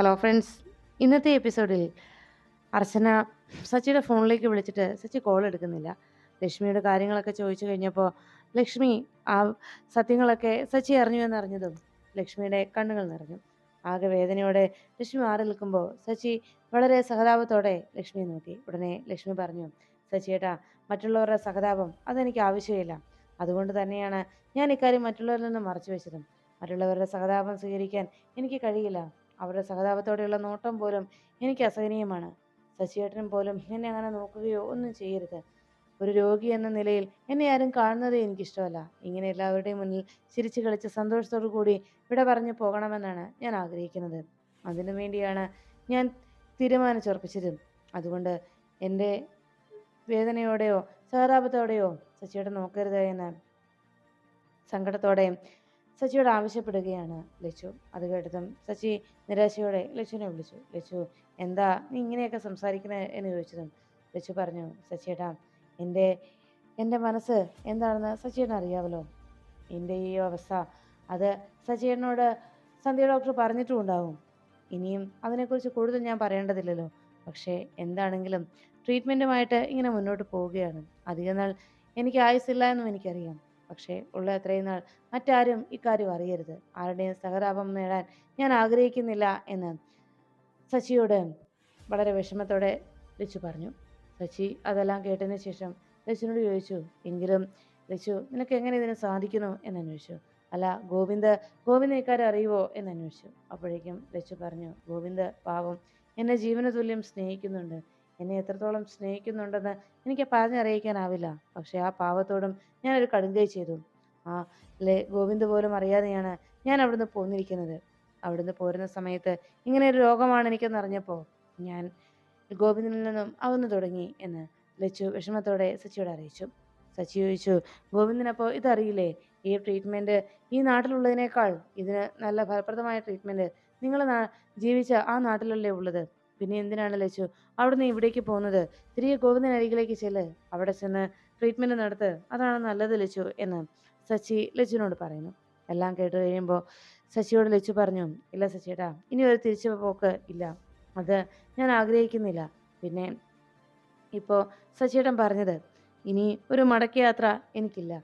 Hello friends ഇന്നത്തെ എപ്പിസോഡിൽ അർച്ചന സച്ചിയുടെ ഫോണിലേക്ക് വിളിച്ചിട്ട് സച്ചി കോൾ എടുക്കുന്നില്ല. ലക്ഷ്മിയുടെ കാര്യങ്ങളൊക്കെ ചോദിച്ചു കഴിഞ്ഞപ്പോൾ ലക്ഷ്മി ആ സത്യങ്ങളൊക്കെ സച്ചി അറിഞ്ഞു എന്നറിഞ്ഞതും ലക്ഷ്മിയുടെ കണ്ണുകൾ നിറഞ്ഞു. ആകെ വേദനയോടെ ലക്ഷ്മി മാറി നിൽക്കുമ്പോൾ സച്ചി വളരെ സഹതാപത്തോടെ ലക്ഷ്മിയെ നോക്കി. ഉടനെ ലക്ഷ്മി പറഞ്ഞു സച്ചിയേട്ടാ മറ്റുള്ളവരുടെ സഹതാപം അതെനിക്ക് ആവശ്യമില്ല. അതുകൊണ്ട് തന്നെയാണ് ഞാൻ ഇക്കാര്യം മറ്റുള്ളവരിൽ നിന്ന് മറച്ചു വെച്ചതും. മറ്റുള്ളവരുടെ സഹതാപം സ്വീകരിക്കാൻ എനിക്ക് കഴിയില്ല. അവരുടെ സഹതാപത്തോടെയുള്ള നോട്ടം പോലും എനിക്ക് അസഹനീയമാണ്. ശശിയേട്ടനും പോലും എന്നെ അങ്ങനെ നോക്കുകയോ ഒന്നും ചെയ്യരുത്. ഒരു രോഗി എന്ന നിലയിൽ എന്നെ ആരും കാണുന്നതേ എനിക്കിഷ്ടമല്ല. ഇങ്ങനെ എല്ലാവരുടെയും മുന്നിൽ ചിരിച്ചു കളിച്ച് സന്തോഷത്തോടു കൂടി വിട പറഞ്ഞു പോകണമെന്നാണ് ഞാൻ ആഗ്രഹിക്കുന്നത്. അതിനു വേണ്ടിയാണ് ഞാൻ തീരുമാനിച്ചുറപ്പിച്ചത്. അതുകൊണ്ട് എന്റെ വേദനയോടെയോ സഹതാപത്തോടെയോ സച്ചിയേട്ടൻ നോക്കരുത് എന്ന് സങ്കടത്തോടെ സച്ചിയോട് ആവശ്യപ്പെടുകയാണ് ലച്ചു. അത് കേട്ടതും സച്ചി നിരാശയോടെ ലച്ചുവിനെ വിളിച്ചു. ലച്ചു എന്താ നീ ഇങ്ങനെയൊക്കെ സംസാരിക്കുന്നത് എന്ന് ചോദിച്ചതും ലച്ചു പറഞ്ഞു സച്ചിയേട്ടാ എന്റെ എന്റെ മനസ്സ് എന്താണെന്ന് സച്ചിയേട്ടൻ അറിയാമല്ലോ എന്റെ ഈ അവസ്ഥ അത് സച്ചിയേട്ടനോട് സന്ധ്യ ഡോക്ടർ പറഞ്ഞിട്ടും ഉണ്ടാവും ഇനിയും അതിനെക്കുറിച്ച് കൂടുതൽ ഞാൻ പറയേണ്ടതില്ലല്ലോ. പക്ഷേ എന്താണെങ്കിലും ട്രീറ്റ്മെന്റുമായിട്ട് ഇങ്ങനെ മുന്നോട്ട് പോവുകയാണ്. അധികം നാൾ എനിക്ക് ആയുസില്ല എന്നും എനിക്കറിയാം. പക്ഷേ ഉള്ള അത്രയും നാൾ മറ്റാരും ഇക്കാര്യം അറിയരുത്. ആരുടെയും സഹതാപം നേടാൻ ഞാൻ ആഗ്രഹിക്കുന്നില്ല എന്ന് സച്ചിയോട് വളരെ വിഷമത്തോടെ ലച്ചു പറഞ്ഞു. സച്ചി അതെല്ലാം കേട്ടതിന് ശേഷം ലച്ചുവിനോട് ചോദിച്ചു എങ്കിലും ലച്ചു നിനക്ക് എങ്ങനെ ഇതിന് സാധിക്കുന്നു? എന്ന് അന്വേഷിച്ചു. അല്ല ഗോവിന്ദ് ഗോവിന്ദ് ഇക്കാര്യം അറിയുവോ? എന്ന് അന്വേഷിച്ചു. അപ്പോഴേക്കും രച്ചു പറഞ്ഞു ഗോവിന്ദ് പാവം എന്നെ ജീവന തുല്യം സ്നേഹിക്കുന്നുണ്ട്. എന്നെ എത്രത്തോളം സ്നേഹിക്കുന്നുണ്ടെന്ന് എനിക്ക് പറഞ്ഞറിയിക്കാനാവില്ല. പക്ഷെ ആ പാവത്തോടും ഞാനൊരു കടുങ്കൈ ചെയ്തു. ആ ലേ ഗോവിന്ദ് പോലും അറിയാതെയാണ് ഞാൻ അവിടുന്ന് പോന്നിരിക്കുന്നത്. അവിടുന്ന് പോരുന്ന സമയത്ത് ഇങ്ങനെ ഒരു രോഗമാണ് എനിക്കെന്ന് അറിഞ്ഞപ്പോൾ ഞാൻ ഗോവിന്ദനിൽ നിന്നും അകന്നു തുടങ്ങി എന്ന് ലച്ചു വിഷമത്തോടെ സച്ചിയോട് അറിയിച്ചു. സച്ചി ചോദിച്ചു ഗോവിന്ദിനപ്പോൾ ഇതറിയില്ലേ? ഈ ട്രീറ്റ്മെന്റ് ഈ നാട്ടിലുള്ളതിനേക്കാൾ ഇതിന് നല്ല ഫലപ്രദമായ ട്രീറ്റ്മെന്റ് നിങ്ങൾ ജീവിച്ച ആ നാട്ടിലല്ലേ ഉള്ളത്? പിന്നെ എന്തിനാണ് ലച്ചു അവിടുന്ന് ഇവിടേക്ക് പോകുന്നത്. തിരികെ ഗോവിന്ദൻ അരികിലേക്ക് ചെല്ല്. അവിടെ ചെന്ന് ട്രീറ്റ്മെന്റ് നടത്ത്. അതാണ് നല്ലത് ലച്ചു എന്ന് സച്ചി ലച്ചുവിനോട് പറയുന്നു. എല്ലാം കേട്ട് കഴിയുമ്പോൾ സച്ചിയോട് ലച്ചു പറഞ്ഞു ഇല്ല സച്ചിയേട്ടാ ഇനി ഒരു തിരിച്ചു പോക്ക് ഇല്ല. അത് ഞാൻ ആഗ്രഹിക്കുന്നില്ല. പിന്നെ ഇപ്പോൾ സച്ചിയേട്ടൻ പറഞ്ഞത് ഇനി ഒരു മടക്കയാത്ര എനിക്കില്ല.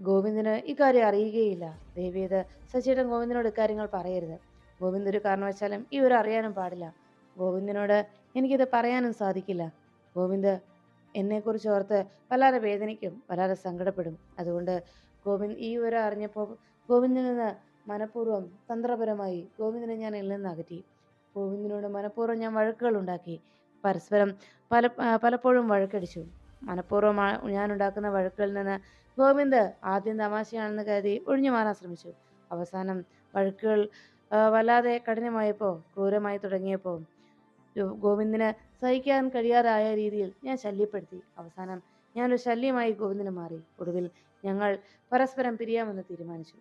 ഗോവിന്ദന് ഇക്കാര്യം അറിയുകയില്ല. ദേവിയത് സച്ചിയേട്ടൻ ഗോവിന്ദനോട് ഇക്കാര്യങ്ങൾ പറയരുത്. ഗോവിന്ദ് ഒരു കാരണവശാലും ഈ ഒരു അറിയാനും പാടില്ല. ഗോവിന്ദനോട് എനിക്കിത് പറയാനും സാധിക്കില്ല. ഗോവിന്ദ് എന്നെക്കുറിച്ച് ഓർത്ത് വല്ലാതെ വേദനിക്കും വല്ലാതെ സങ്കടപ്പെടും. അതുകൊണ്ട് ഗോവിന്ദ് ഈ വിവരം അറിഞ്ഞപ്പോൾ ഗോവിന്ദിൽ നിന്ന് മനഃപൂർവം തന്ത്രപരമായി ഗോവിന്ദനെ ഞാൻ എന്നിൽ നിന്ന് അകറ്റി. ഗോവിന്ദനോട് മനഃപൂർവം ഞാൻ വഴക്കുകൾ ഉണ്ടാക്കി. പരസ്പരം പല പലപ്പോഴും വഴക്കടിച്ചു. മനഃപൂർവം ഞാൻ ഉണ്ടാക്കുന്ന വഴക്കുകളിൽ നിന്ന് ഗോവിന്ദ് ആദ്യം തമാശയാണെന്ന് കരുതി ഒഴിഞ്ഞു മാറാൻ ശ്രമിച്ചു. അവസാനം വഴക്കുകൾ വല്ലാതെ കഠിനമായപ്പോൾ ക്രൂരമായി തുടങ്ങിയപ്പോൾ ഗോവിന്ദിന് സഹിക്കാൻ കഴിയാതായ രീതിയിൽ ഞാൻ ശല്യപ്പെടുത്തി. അവസാനം ഞാനൊരു ശല്യമായി ഗോവിന്ദന് മാറി. ഒടുവിൽ ഞങ്ങൾ പരസ്പരം പിരിയാമെന്ന് തീരുമാനിച്ചു.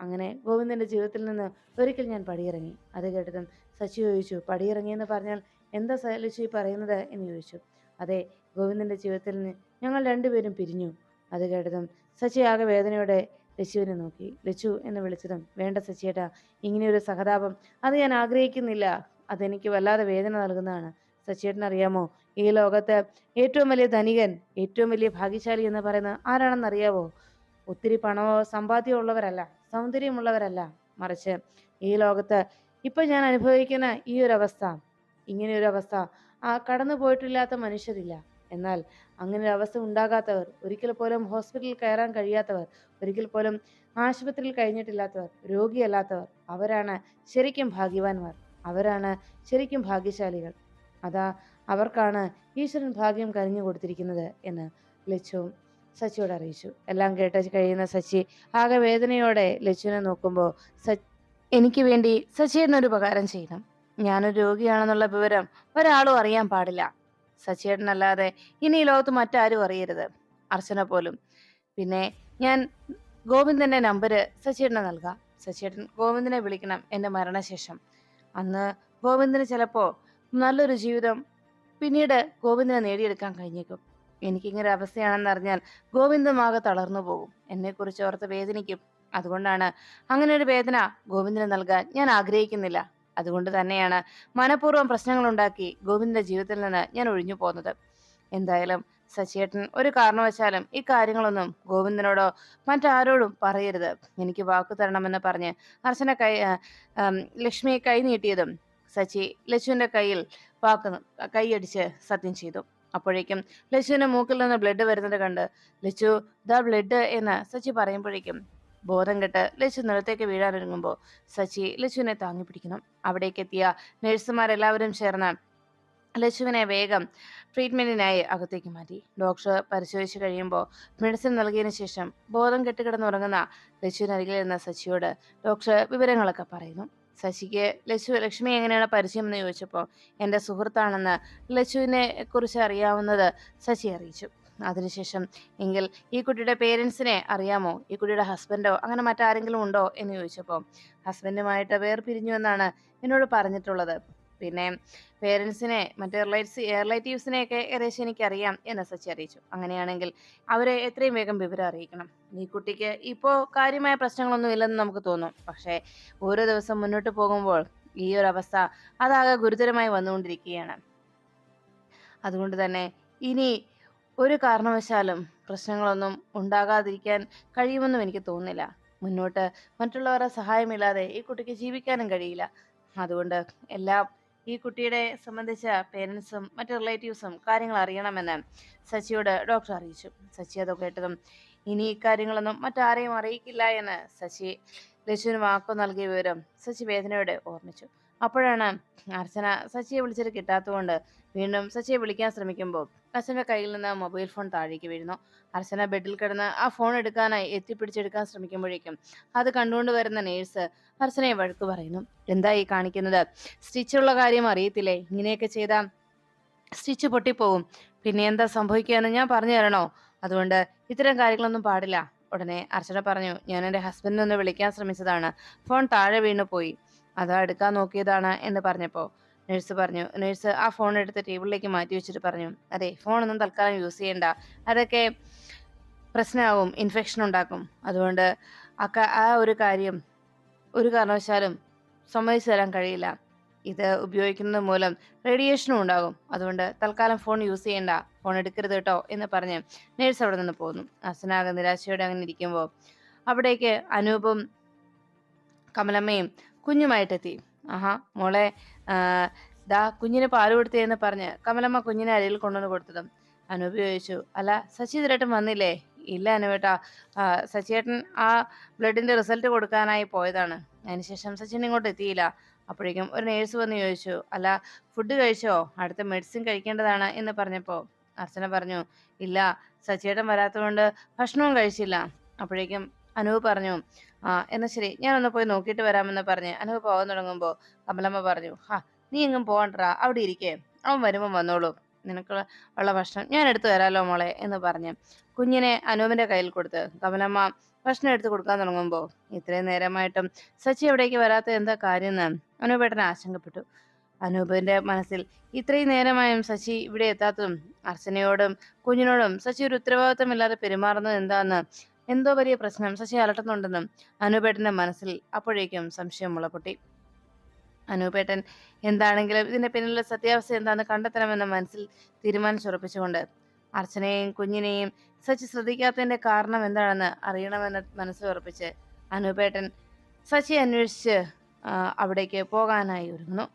അങ്ങനെ ഗോവിന്ദന്റെ ജീവിതത്തിൽ നിന്ന് ഒരിക്കൽ ഞാൻ പടിയിറങ്ങി. അത് കേട്ടതും സച്ചി ചോദിച്ചു പടിയിറങ്ങിയെന്ന് പറഞ്ഞാൽ എന്താ ലച്ചു ഈ പറയുന്നത്? എന്ന് ചോദിച്ചു. അതെ ഗോവിന്ദന്റെ ജീവിതത്തിൽ നിന്ന് ഞങ്ങൾ രണ്ടുപേരും പിരിഞ്ഞു. അത് കേട്ടതും സച്ചി ആകെ വേദനയോടെ ലച്ചുവിനെ നോക്കി. ലച്ചു എന്ന് വിളിച്ചതും വേണ്ട സച്ചിയേട്ടാ ഇങ്ങനെയൊരു സഹതാപം അത് ഞാൻ ആഗ്രഹിക്കുന്നില്ല. അതെനിക്ക് വല്ലാതെ വേദന നൽകുന്നതാണ്. സച്ചേട്ടൻ അറിയാമോ? ഈ ലോകത്ത് ഏറ്റവും വലിയ ധനികൻ ഏറ്റവും വലിയ ഭാഗ്യശാലി എന്ന് പറയുന്നത് ആരാണെന്നറിയാവോ ഒത്തിരി പണമോ സമ്പാദ്യമോ ഉള്ളവരല്ല സൗന്ദര്യമുള്ളവരല്ല. മറിച്ച് ഈ ലോകത്ത് ഇപ്പൊ ഞാൻ അനുഭവിക്കുന്ന ഈ ഒരു അവസ്ഥ ഇങ്ങനെ ഒരു അവസ്ഥ ആ കടന്നു പോയിട്ടില്ലാത്ത മനുഷ്യരില്ല. എന്നാൽ അങ്ങനെ ഒരു അവസ്ഥ ഉണ്ടാകാത്തവർ ഒരിക്കൽ പോലും ഹോസ്പിറ്റലിൽ കയറാൻ കഴിയാത്തവർ ഒരിക്കൽ പോലും ആശുപത്രിയിൽ കഴിഞ്ഞിട്ടില്ലാത്തവർ രോഗിയല്ലാത്തവർ അവരാണ് ശരിക്കും ഭാഗ്യവാന്മാർ. അവരാണ് ശരിക്കും ഭാഗ്യശാലികൾ. അതാ അവർക്കാണ് ഈശ്വരൻ ഭാഗ്യം കനിഞ്ഞു കൊടുത്തിരിക്കുന്നത് എന്ന് ലച്ചു സച്ചിയോട് അറിയിച്ചു. എല്ലാം കേട്ട് കഴിയുന്ന സച്ചി ആകെ വേദനയോടെ ലച്ചുവിനെ നോക്കുമ്പോൾ സച്ച് എനിക്ക് വേണ്ടി സച്ചി എന്നൊരു ഉപകാരം ചെയ്യണം. ഞാനൊരു രോഗിയാണെന്നുള്ള വിവരം ഒരാളും അറിയാൻ പാടില്ല. സച്ചിയേട്ടനല്ലാതെ ഇനി ഈ ലോകത്ത് മറ്റാരും അറിയരുത്. അർച്ചന പോലും. പിന്നെ ഞാൻ ഗോവിന്ദന്റെ നമ്പര് സച്ചിയേട്ടന് നൽകാം. സച്ചിയേട്ടൻ ഗോവിന്ദനെ വിളിക്കണം എന്റെ മരണശേഷം. അന്ന് ഗോവിന്ദന് ചിലപ്പോൾ നല്ലൊരു ജീവിതം പിന്നീട് ഗോവിന്ദനെ നേടിയെടുക്കാൻ കഴിഞ്ഞേക്കും. എനിക്കിങ്ങനെ അവസ്ഥയാണെന്ന് അറിഞ്ഞാൽ ഗോവിന്ദമാകെ തളർന്നു പോകും. എന്നെക്കുറിച്ച് ഓർത്ത് വേദനിക്കും. അതുകൊണ്ടാണ് അങ്ങനെ ഒരു വേദന ഗോവിന്ദന് നൽകാൻ ഞാൻ ആഗ്രഹിക്കുന്നില്ല. അതുകൊണ്ട് തന്നെയാണ് മനഃപൂർവം പ്രശ്നങ്ങളുണ്ടാക്കി ഗോവിന്ദന്റെ ജീവിതത്തിൽ നിന്ന് ഞാൻ ഒഴിഞ്ഞു പോകുന്നത്. എന്തായാലും സച്ചിയേട്ടൻ ഒരു കാരണവശാലും കാര്യങ്ങളൊന്നും ഗോവിന്ദനോടോ മറ്റാരോടും പറയരുത്. എനിക്ക് വാക്കു തരണമെന്ന് പറഞ്ഞ് അർച്ചന കൈ ലക്ഷ്മിയെ കൈ നീട്ടിയതും സച്ചി ലച്ചുവിന്റെ കയ്യിൽ വാക്ക് കൈയടിച്ച് സത്യം ചെയ്തു. അപ്പോഴേക്കും ലച്ചുവിന്റെ മൂക്കിൽ നിന്ന് ബ്ലഡ് വരുന്നത് കണ്ട് ലച്ചു ദ ബ്ലഡ് എന്ന് സച്ചി പറയുമ്പോഴേക്കും ബോധം കെട്ട് ലച്ചു നിലത്തേക്ക് വീഴാനൊരുങ്ങുമ്പോൾ സച്ചി ലച്ചുവിനെ താങ്ങി പിടിക്കണം അവിടേക്ക് എത്തിയ നഴ്സുമാരെല്ലാവരും ചേർന്ന് ലച്ചുവിനെ വേഗം ട്രീറ്റ്മെന്റിനായി അകത്തേക്ക് മാറ്റി. ഡോക്ടർ പരിശോധിച്ച് കഴിയുമ്പോൾ മെഡിസിൻ നൽകിയതിനു ശേഷം ബോധം കെട്ടുകിടന്നുറങ്ങുന്ന ലച്ചുവിനരികിൽ നിന്ന സച്ചിയോട് ഡോക്ടർ വിവരങ്ങളൊക്കെ പറയുന്നു. ശശിക്ക് ലച്ചു ലക്ഷ്മി എങ്ങനെയാണ് പരിചയം എന്ന് ചോദിച്ചപ്പോൾ എന്റെ സുഹൃത്താണെന്ന് ലച്ചുവിനെ കുറിച്ച് അറിയാവുന്നത് ശശി അറിയിച്ചു. അതിനുശേഷം എങ്കിൽ ഈ കുട്ടിയുടെ പേരൻസിനെ അറിയാമോ? ഈ കുട്ടിയുടെ ഹസ്ബൻഡോ അങ്ങനെ മറ്റാരെങ്കിലും ഉണ്ടോ? എന്ന് ചോദിച്ചപ്പോൾ ഹസ്ബൻഡുമായിട്ട് വേർപിരിഞ്ഞു എന്നാണ് എന്നോട് പറഞ്ഞിട്ടുള്ളത്. പിന്നെ പേരൻസിനെ മറ്റേ റിലേറ്റ്സ് റിലേറ്റീവ്സിനെയൊക്കെ ഏകദേശം എനിക്കറിയാം എന്ന് സച്ചി അറിയിച്ചു. അങ്ങനെയാണെങ്കിൽ അവരെ എത്രയും വേഗം വിവരം അറിയിക്കണം. ഈ കുട്ടിക്ക് ഇപ്പോൾ കാര്യമായ പ്രശ്നങ്ങളൊന്നും ഇല്ലെന്ന് നമുക്ക് തോന്നും. പക്ഷേ ഓരോ ദിവസം മുന്നോട്ട് പോകുമ്പോൾ ഈ ഒരു അവസ്ഥ അതാകെ ഗുരുതരമായി വന്നുകൊണ്ടിരിക്കുകയാണ്. അതുകൊണ്ട് തന്നെ ഇനി ഒരു കാരണവശാലും പ്രശ്നങ്ങളൊന്നും ഉണ്ടാകാതിരിക്കാൻ കഴിയുമെന്നും എനിക്ക് തോന്നുന്നില്ല. മുന്നോട്ട് മറ്റുള്ളവരുടെ സഹായമില്ലാതെ ഈ കുട്ടിക്ക് ജീവിക്കാനും കഴിയില്ല. അതുകൊണ്ട് എല്ലാം ഈ കുട്ടിയുടെ സംബന്ധിച്ച പേരൻസും മറ്റ് റിലേറ്റീവ്സും കാര്യങ്ങൾ അറിയണമെന്ന് സച്ചിയോട് ഡോക്ടർ അറിയിച്ചു. സച്ചി അത് കേട്ടതും ഇനി ഇക്കാര്യങ്ങളൊന്നും മറ്റാരെയും അറിയിക്കില്ല എന്ന് സച്ചി ലച്ചുവിന് വാക്കു നൽകിയ വിവരം സച്ചി വേദനയോടെ ഓർമ്മിച്ചു. അപ്പോഴാണ് അർച്ചന സച്ചിയെ വിളിച്ചിട്ട് കിട്ടാത്തതുകൊണ്ട് വീണ്ടും സച്ചിയെ വിളിക്കാൻ ശ്രമിക്കുമ്പോൾ അച്ഛന്റെ കയ്യിൽ നിന്ന് മൊബൈൽ ഫോൺ താഴേക്ക് വീഴുന്നു. അർച്ചന ബെഡിൽ കിടന്ന് ആ ഫോൺ എടുക്കാനായി എത്തിപ്പിടിച്ചെടുക്കാൻ ശ്രമിക്കുമ്പോഴേക്കും അത് കണ്ടുകൊണ്ട് വരുന്ന നേഴ്സ് അർച്ചനയെ വഴക്ക് പറയുന്നു. എന്താ ഈ കാണിക്കുന്നത്? സ്റ്റിച്ചുള്ള കാര്യം അറിയത്തില്ലേ? ഇങ്ങനെയൊക്കെ ചെയ്താൽ സ്റ്റിച്ച് പൊട്ടിപ്പോവും. പിന്നെ എന്താ സംഭവിക്കുകയെന്ന് ഞാൻ പറഞ്ഞു തരണോ? അതുകൊണ്ട് ഇത്തരം കാര്യങ്ങളൊന്നും പാടില്ല. ഉടനെ അർച്ചന പറഞ്ഞു ഞാൻ എന്റെ ഹസ്ബൻഡിനെ ഒന്ന് വിളിക്കാൻ ശ്രമിച്ചതാണ്. ഫോൺ താഴെ വീണു പോയി. അതാ എടുക്കാൻ നോക്കിയതാണ് എന്ന് പറഞ്ഞപ്പോൾ നഴ്സ് പറഞ്ഞു. നഴ്സ് ആ ഫോൺ എടുത്ത് ടേബിളിലേക്ക് മാറ്റി വെച്ചിട്ട് പറഞ്ഞു. അതെ ഫോണൊന്നും തൽക്കാലം യൂസ് ചെയ്യണ്ട. അതൊക്കെ പ്രശ്നമാവും ഇൻഫെക്ഷൻ ഉണ്ടാക്കും. അതുകൊണ്ട് ആ ഒരു കാര്യം ഒരു കാരണവശാലും സമ്മതിച്ചു തരാൻ കഴിയില്ല. ഇത് ഉപയോഗിക്കുന്നത് മൂലം റേഡിയേഷനും ഉണ്ടാകും. അതുകൊണ്ട് തൽക്കാലം ഫോൺ യൂസ് ചെയ്യണ്ട. ഫോൺ എടുക്കരുത് കേട്ടോ എന്ന് പറഞ്ഞ് നേഴ്സ് അവിടെ നിന്ന് പോകുന്നു അസനാകെ നിരാശയോടെ അങ്ങനെ ഇരിക്കുമ്പോൾ അവിടേക്ക് അനൂപും കമലമ്മയും കുഞ്ഞുമായിട്ടെത്തി. ആഹാ മോളെ ദാ കുഞ്ഞിന് പാൽ കൊടുത്തേന്ന് പറഞ്ഞ് കമലമ്മ കുഞ്ഞിനെ അരിയിൽ കൊണ്ടുവന്ന് കൊടുത്തതും. അനൂപ് ചോദിച്ചു അല്ല ഇതിലേട്ടൻ വന്നില്ലേ? ഇല്ല അനുവേട്ടാ സച്ചിയേട്ടൻ ആ ബ്ലഡിന്റെ റിസൾട്ട് കൊടുക്കാനായി പോയതാണ്. അതിനുശേഷം സച്ചിൻ ഇങ്ങോട്ട് എത്തിയില്ല. അപ്പോഴേക്കും ഒരു നേഴ്സ് വന്ന് ചോദിച്ചു അല്ല ഫുഡ് കഴിച്ചോ? അടുത്ത മെഡിസിൻ കഴിക്കേണ്ടതാണ് എന്ന് പറഞ്ഞപ്പോൾ അർച്ചന പറഞ്ഞു ഇല്ല സച്ചിയേട്ടൻ വരാത്തതുകൊണ്ട് ഭക്ഷണവും കഴിച്ചില്ല. അപ്പോഴേക്കും അനൂപ് പറഞ്ഞു ആ എന്നാ ശരി ഞാനൊന്ന് പോയി നോക്കിയിട്ട് വരാമെന്ന് പറഞ്ഞ് അനൂപ് പോകാൻ തുടങ്ങുമ്പോൾ കമലമ്മ പറഞ്ഞു ഹാ നീ എങ്ങും പോകണ്ടടാ അവിടെ ഇരിക്കേ അവൻ വരുമ്പോൾ വന്നോളൂ നിനക്ക് ഉള്ള ഭക്ഷണം ഞാൻ എടുത്തു തരാലോ മോളെ എന്ന് പറഞ്ഞ് കുഞ്ഞിനെ അനൂപിന്റെ കയ്യിൽ കൊടുത്ത് കമലമ്മ ഭക്ഷണം എടുത്തു കൊടുക്കാൻ തുടങ്ങുമ്പോൾ ഇത്രയും നേരമായിട്ടും സച്ചി എവിടേക്ക് വരാത്ത എന്താ കാര്യം എന്ന് അനൂപേട്ടൻ ആശങ്കപ്പെട്ടു. അനൂപിന്റെ മനസ്സിൽ ഇത്രയും നേരമായും സച്ചി ഇവിടെ എത്താത്തതും അർച്ചനയോടും കുഞ്ഞിനോടും സച്ചി ഒരു ഉത്തരവാദിത്തമില്ലാതെ പെരുമാറുന്നത് എന്താന്ന് എന്തോ വലിയ പ്രശ്നം. ശശി അലട്ടുന്നുണ്ടെന്നും അനൂപേട്ടന്റെ മനസ്സിൽ അപ്പോഴേക്കും സംശയം മുളപൊട്ടി. അനൂപേട്ടൻ എന്താണെങ്കിലും ഇതിന്റെ പിന്നിലെ സത്യാവസ്ഥ എന്താണെന്ന് കണ്ടെത്തണമെന്ന മനസ്സിൽ തീരുമാനിച്ചുറപ്പിച്ചുകൊണ്ട് അർച്ചനയെയും കുഞ്ഞിനെയും സച്ചി ശ്രദ്ധിക്കാത്തതിന്റെ കാരണം എന്താണെന്ന് അറിയണമെന്ന് മനസ്സ് ഉറപ്പിച്ച് അനൂപേട്ടൻ സച്ചി അന്വേഷിച്ച് അവിടേക്ക് പോകാനായി ഒരുങ്ങുന്നു.